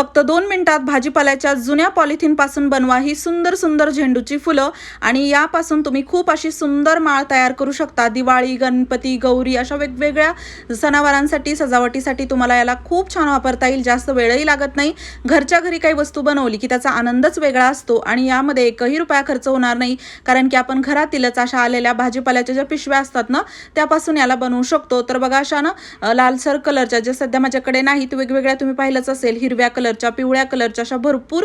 फक्त दोन मिनिटात भाजीपाल्याच्या जुन्या पॉलिथिनपासून बनवा ही सुंदर सुंदर झेंडूची फुलं. आणि यापासून तुम्ही खूप अशी सुंदर माळ तयार करू शकता. दिवाळी गणपती गौरी अशा वेगवेगळ्या सणावारांसाठी सजावटीसाठी तुम्हाला याला खूप छान वापरता येईल. जास्त वेळही लागत नाही. घरच्या घरी काही वस्तू बनवली की त्याचा आनंदच वेगळा असतो आणि यामध्ये एकही रुपया खर्च होणार नाही. कारण की आपण घरातीलच अशा आलेल्या भाजीपाल्याच्या ज्या पिशव्या असतात ना त्यापासून याला बनवू शकतो. तर बघा अशा ना लालसर कलरच्या जे सध्या माझ्याकडे नाहीत वेगवेगळ्या तुम्ही पाहिलंच असेल हिरव्या कलर कलरच्या पिवळ्या कलरच्या अशा भरपूर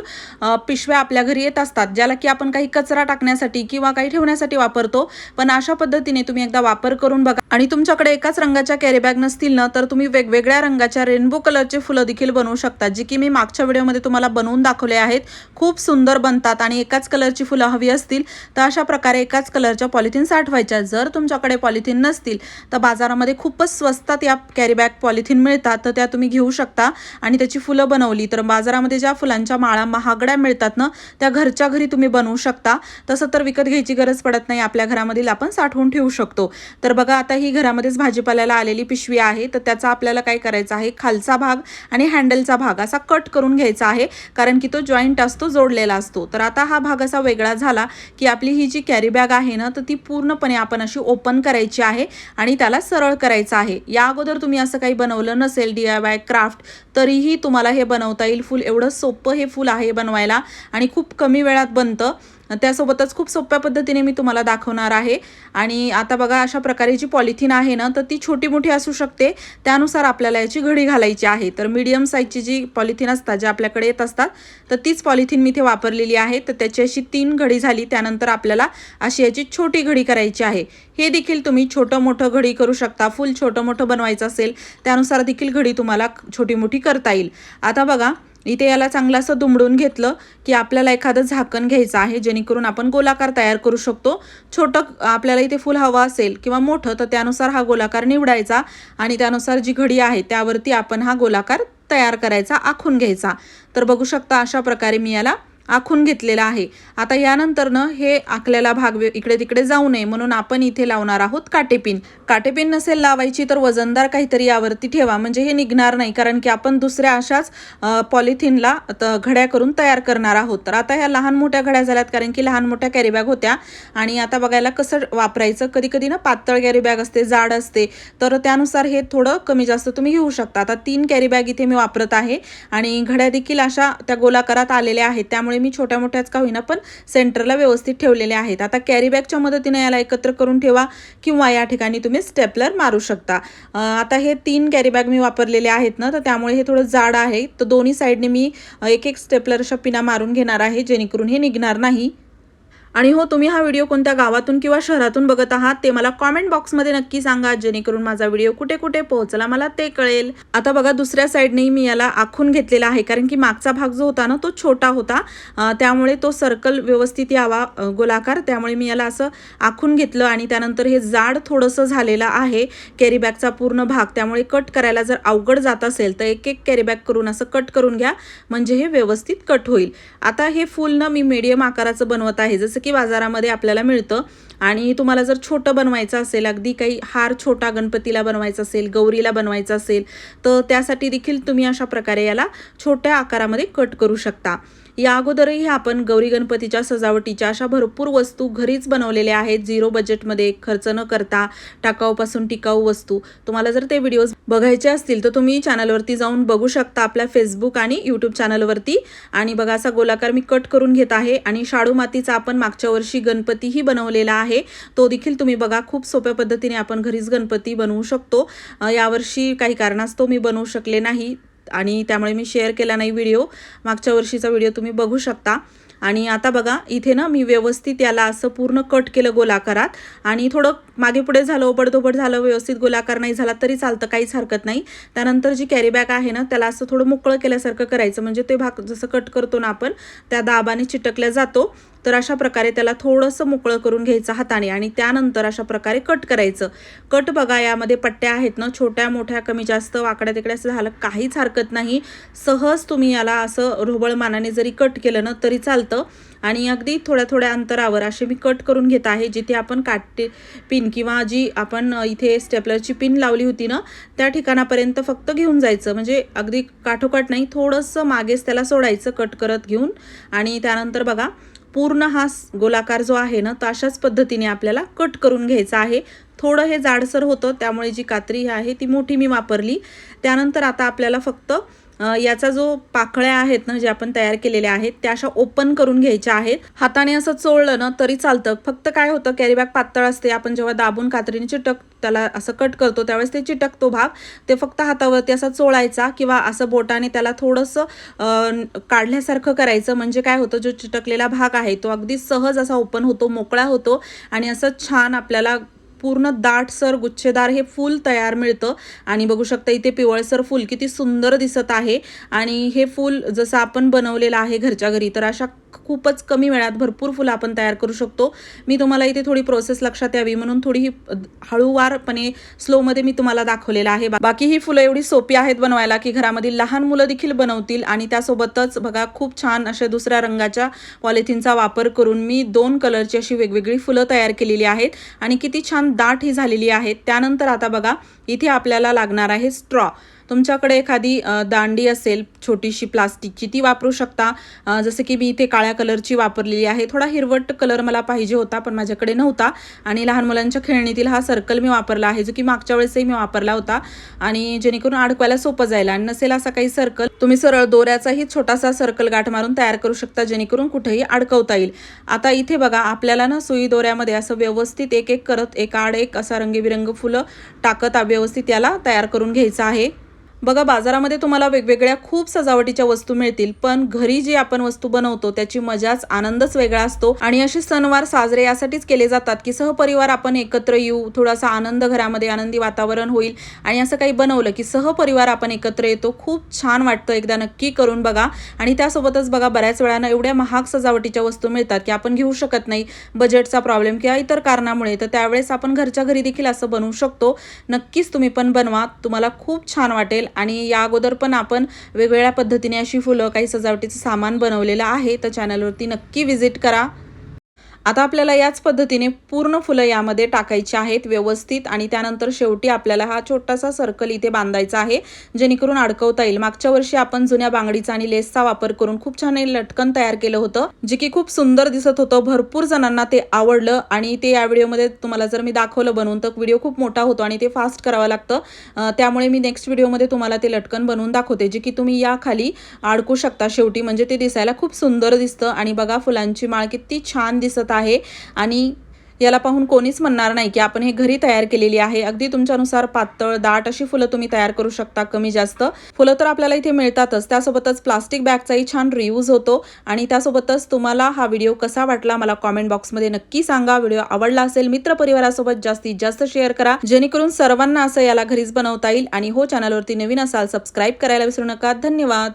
पिशव्या आपल्या घरी येत असतात ज्याला की आपण काही कचरा टाकण्यासाठी किंवा काही ठेवण्यासाठी वापरतो. पण अशा पद्धतीने तुम्ही एकदा वापर करून बघा. आणि तुमच्याकडे एकाच रंगाच्या कॅरीबॅग नसतील ना तर तुम्ही वेगवेगळ्या रंगाच्या रेनबो कलरचे फुलं देखील बनवू शकता जी की मी मागच्या व्हिडिओमध्ये तुम्हाला बनवून दाखवले आहेत. खूप सुंदर बनतात आणि एकाच कलरची फुलं हवी असतील तर अशा प्रकारे एकाच कलरच्या पॉलिथिन साठवायच्या. जर तुमच्याकडे पॉलिथिन नसतील तर बाजारामध्ये खूपच स्वस्तात या कॅरीबॅग पॉलिथिन मिळतात तर त्या तुम्ही घेऊ शकता. आणि त्याची फुलं बनवली तर बाजारामध्ये ज्या फुलांच्या माळा महागड्या मिळतात ना त्या घरच्या घरी तुम्ही बनवू शकता. तसं तर विकत घ्यायची गरज पडत नाही. आपल्या घरामधील आपण साठवून ठेवू शकतो. तर बघा आता ही घरामध्येच भाजीपाल्याला आलेली पिशवी आहे. तर त्याचा आपल्याला काय करायचं आहे? खालचा भाग आणि हँडलचा भाग असा कट करून घ्यायचा आहे. कारण की तो जॉईंट असतो जोडलेला असतो. तर आता हा भाग असा वेगळा झाला की आपली ही जी कॅरी बॅग आहे ना तर ती पूर्णपणे आपण अशी ओपन करायची आहे आणि त्याला सरळ करायचं आहे. या अगोदर तुम्ही असं काही बनवलं नसेल डी आय वाय क्राफ्ट तरीही तुम्हाला हे बनवता येईल. फुल एवढं सोपं हे फुल आहे बनवायला आणि खूप कमी वेळात बनतं. त्यासोबतच खूप सोप्या पद्धतीने मी तुम्हाला दाखवणार आहे. आणि आता बघा अशा प्रकारे जी पॉलिथिन आहे ना तर ती छोटी मोठी असू शकते. त्यानुसार आपल्याला याची घडी घालायची आहे. तर मीडियम साईजची जी पॉलिथिन असतात ज्या आपल्याकडे येत असतात तर तीच पॉलिथिन मी इथे वापरलेली आहे. तर त्याची अशी तीन घडी झाली. त्यानंतर आपल्याला अशी याची छोटी घडी करायची आहे. हे देखील तुम्ही छोटं मोठं घडी करू शकता. फुल छोटं मोठं बनवायचं असेल त्यानुसार देखील घडी तुम्हाला छोटी मोठी करता येईल. आता बघा इथे याला चांगलं असं दुमडून घेतलं की आपल्याला एखादं झाकण घ्यायचं आहे जेणेकरून आपण गोलाकार तयार करू शकतो. छोटं आपल्याला इथे फुल हवं असेल किंवा मोठं तर त्यानुसार हा गोलाकार निवडायचा आणि त्यानुसार जी घडी आहे त्यावरती आपण हा गोलाकार तयार करायचा आखून घ्यायचा. तर बघू शकता अशा प्रकारे मी याला आखून घेतलेला आहे. आता यानंतरनं हे आखलेला भाग इकडे तिकडे जाऊ नये म्हणून आपण इथे लावणार आहोत काटेपिन. काटेपिन नसेल लावायची तर वजनदार काहीतरी यावरती ठेवा. म्हणजे हे निघणार नाही कारण की आपण दुसऱ्या अशाच पॉलिथिनला त- घड्या करून तयार करणार आहोत. तर आता ह्या लहान मोठ्या घड्या झाल्यात कारण की लहान मोठ्या कॅरीबॅग होत्या. आणि आता बघायला कसं वापरायचं कधी कधी ना पातळ कॅरीबॅग असते जाड असते. तर त्यानुसार हे थोडं कमी जास्त तुम्ही घेऊ शकता. आता तीन कॅरीबॅग इथे मी वापरत आहे. आणि घड्या देखील अशा त्या गोलाकारात आलेल्या आहेत. त्यामुळे मी छोट्या मोठ्याच का होईना पण सेंटरला व्यवस्थित ठेवलेले आहेत. आता कॅरी बॅगच्या मदतीने याला एकत्र करून ठेवा किंवा या ठिकाणी तुम्ही स्टेपलर मारू शकता. आता हे तीन कॅरी बॅग मी वापरलेले आहेत ना तर त्यामुळे हे थोडं जाड आहे. तर दोन्ही साईडने मी एक एक स्टेपलर अशा पिना मारून घेणार आहे जेणेकरून हे निघणार नाही. आणि हो तुम्ही हा व्हिडिओ कोणत्या गावातून किंवा शहरातून बघत आहात ते मला कॉमेंट बॉक्समध्ये नक्की सांगा जेणेकरून माझा व्हिडिओ कुठे कुठे पोहोचला मला ते कळेल. आता बघा दुसऱ्या साईडने मी याला आखून घेतलेला आहे कारण की मागचा भाग जो होता ना तो छोटा होता. त्यामुळे तो सर्कल व्यवस्थित यावा गोलाकार. त्यामुळे मी याला असं आखून घेतलं आणि त्यानंतर हे जाड थोडंसं झालेलं आहे कॅरीबॅगचा पूर्ण भाग. त्यामुळे कट करायला जर अवघड जात असेल तर एक एक कॅरीबॅग करून असं कट करून घ्या म्हणजे हे व्यवस्थित कट होईल. आता हे फुल ना मी मीडियम आकाराचं बनवत आहे जसं की बाजारामध्ये आपल्याला मिळतं. आणि तुम्हाला जर छोटं बनवायचं असेल अगदी काही हार छोटा गणपतीला बनवायचा असेल गौरीला बनवायचं असेल तर त्यासाठी देखील तुम्ही अशा प्रकारे याला छोट्या आकारामध्ये कट करू शकता. या अगोदरही आपण गौरी गणपतीच्या सजावटीच्या अशा भरपूर वस्तू घरीच बनवलेल्या आहेत. झिरो बजेटमध्ये खर्च न करता टाकाऊपासून टिकाऊ वस्तू. तुम्हाला जर ते व्हिडिओज बघायचे असतील तर तुम्ही चॅनलवरती जाऊन बघू शकता आपल्या फेसबुक आणि यूट्यूब चॅनलवरती. आणि बघा असा गोलाकार मी कट करून घेत आहे. आणि शाडू मातीचा आपण मागच्या मागच्या वर्षी गणपतीही बनवलेला आहे. तो देखील तुम्ही बघा खूप सोप्या पद्धतीने आपण घरीच गणपती बनवू शकतो. यावर्षी काही कारणास्तव मी बनवू शकले नाही आणि त्यामुळे मी शेअर केला नाही व्हिडिओ मागच्या वर्षीचा व्हिडिओ तुम्ही बघू शकता. आणि आता बघा इथे ना मी व्यवस्थित याला असं पूर्ण कट केलं गोलाकारात. आणि थोडं मागे पुढे झालं ओबडधोबड झालं व्यवस्थित गोलाकार नाही झाला तरी चालतं काहीच हरकत नाही. त्यानंतर जी कॅरीबॅग आहे ना त्याला असं थोडं मोकळं केल्यासारखं करायचं. म्हणजे ते भाग जसं कट करतो ना आपण त्या दाबाने चिटकल्या जातो. तर अशा प्रकारे त्याला थोडंसं मोकळं करून घ्यायचं हाताने आणि त्यानंतर अशा प्रकारे कट करायचं. कट बघा यामध्ये पट्ट्या आहेत ना छोट्या मोठ्या कमी जास्त वाकड्या तिकड्या असं झालं काहीच हरकत नाही. सहज तुम्ही याला असं ढोबळ मानाने जरी कट केलं ना तरी चालतं. जातं आणि अगदी थोड्या थोड्या अंतरावर असे मी कट करून घेत आहे जिथे आपण काटे पिन किंवा जी आपण इथे स्टेपलरची पिन लावली होती ना त्या ठिकाणापर्यंत फक्त घेऊन जायचं. म्हणजे अगदी काठोकाठ नाही थोडंसं मागेच त्याला सोडायचं कट करत घेऊन. आणि त्यानंतर बघा पूर्ण हा गोलाकार जो आहे ना तो अशाच पद्धतीने आपल्याला कट करून घ्यायचा आहे. थोडं हे जाडसर होतं त्यामुळे जी कात्री आहे ती मोठी मी वापरली. त्यानंतर आता आपल्याला फक्त याचा जो पाकळ्या आहेत ना जे आपण तयार केलेल्या आहेत त्या अशा ओपन करून घ्यायच्या आहेत. हाताने असं चोळलं ना तरी चालतं. फक्त काय होतं कॅरीबॅग पातळ असते. आपण जेव्हा दाबून कात्रीने चिटक त्याला असं कट करतो त्यावेळेस ते चिटकतो भाग. ते फक्त हातावरती असा चोळायचा किंवा असं बोटाने त्याला थोडंसं काढल्यासारखं करायचं. म्हणजे काय होतं जो चिटकलेला भाग आहे तो अगदी सहज असा ओपन होतो मोकळा होतो आणि असं छान आपल्याला पूर्ण दाटसर गुच्छेदार हे फूल तयार मिळतं. आणि बघू शकता इथे पिवळसर फूल किती सुंदर दिसत आहे. आणि हे फूल जसं आपण बनवलेलं आहे घरच्या घरी तर अशा खूपच कमी वेळात भरपूर फुलं आपण तयार करू शकतो. मी तुम्हाला इथे थोडी प्रोसेस लक्षात यावी म्हणून थोडी ही हळूवारपणे स्लोमध्ये मी तुम्हाला दाखवलेलं आहे. बाकी ही फुलं एवढी सोपी आहेत बनवायला की घरामधील लहान मुलं देखील बनवतील आणि त्यासोबतच बघा खूप छान अशा दुसऱ्या रंगाच्या पॉलिथिनचा वापर करून मी दोन कलरची अशी वेगवेगळी फुलं तयार केलेली आहेत. आणि किती छान दाट ही झालेली आहेत त्यानंतर आता बघा इथे आपल्याला लागणार आहे स्ट्रॉ तुमच्याकडे एखादी दांडी असेल छोटीशी प्लास्टिकची ती वापरू शकता. जसं की मी इथे काळ्या कलरची वापरलेली आहे. थोडा हिरवट कलर मला पाहिजे होता पण माझ्याकडे नव्हता. आणि लहान मुलांच्या खेळणीतील हा सर्कल मी वापरला आहे जो की मागच्या वेळेसही मी वापरला होता. आणि जेणेकरून अडकवायला सोपं जायला आणि नसेल असा काही सर्कल तुम्ही सरळ दोऱ्याचाही छोटासा सर्कल गाठ मारून तयार करू शकता जेणेकरून कुठेही अडकवता येईल. आता इथे बघा आपल्याला ना सुई दोऱ्यामध्ये असं व्यवस्थित एक एक करत एक आड एक असा रंगीबिरंग फुलं टाकत व्यवस्थित याला तयार करून घ्यायचं आहे. बघा बाजारामध्ये तुम्हाला वेगवेगळ्या खूप सजावटीच्या वस्तू मिळतील पण घरी जी आपण वस्तू बनवतो त्याची मजाच आनंदच वेगळा असतो. आणि असे सणवार साजरे यासाठीच केले जातात की सहपरिवार आपण एकत्र येऊ थोडासा आनंद घरामध्ये आनंदी वातावरण होईल. आणि असं काही बनवलं की सहपरिवार आपण एकत्र येतो खूप छान वाटतं एकदा नक्की करून बघा. आणि त्यासोबतच बघा बऱ्याच वेळानं एवढ्या महाग सजावटीच्या वस्तू मिळतात की आपण घेऊ शकत नाही. बजेटचा प्रॉब्लेम किंवा इतर कारणामुळे तर त्यावेळेस आपण घरच्या घरी देखील असं बनवू शकतो. नक्कीच तुम्ही पण बनवा. तुम्हाला खूप छान वाटेल. आणि या अगोदर पण आपण वेगवेगळ्या पद्धतीने अशी फुलं काही सजावटीचं सामान बनवलेलं आहे. तर चॅनलवरती नक्की व्हिजिट करा. आता आपल्याला याच पद्धतीने पूर्ण फुलं यामध्ये टाकायची आहेत व्यवस्थित आणि त्यानंतर शेवटी आपल्याला हा छोटासा सर्कल इथे बांधायचा आहे जेणेकरून अडकवता येईल. मागच्या वर्षी आपण जुन्या बांगडीचा आणि लेसचा वापर करून खूप छान लटकन तयार केलं होतं जे की खूप सुंदर दिसत होतं. भरपूर जणांना ते आवडलं आणि ते या व्हिडिओमध्ये तुम्हाला जर मी दाखवलं बनवून तर व्हिडिओ खूप मोठा होतो आणि ते फास्ट करावं लागतं. त्यामुळे मी नेक्स्ट व्हिडिओमध्ये तुम्हाला ते लटकन बनवून दाखवते जे की तुम्ही या खाली अडकू शकता शेवटी. म्हणजे ते दिसायला खूप सुंदर दिसतं आणि बघा फुलांची माळ किती छान दिसत आहे आणि याला पाहून कोणीच म्हणणार नाही की आपण हे घरी तयार केलेली आहे. अगदी तुमच्यानुसार पातळ दाट अशी फुलं तुम्ही तयार करू शकता कमी जास्त. फुलं तर आपल्याला इथे मिळतातच. त्यासोबतच प्लास्टिक बॅगचाही छान रियूज होतो आणि त्यासोबतच तुम्हाला हा व्हिडिओ कसा वाटला मला कॉमेंट बॉक्समध्ये नक्की सांगा. व्हिडिओ आवडला असेल मित्रपरिवारासोबत जास्तीत जास्त शेअर करा. जेणेकरून सर्वांना असं याला घरीच बनवता येईल आणि हो चॅनलवरती नवीन असाल सबस्क्राईब करायला विसरू नका. धन्यवाद.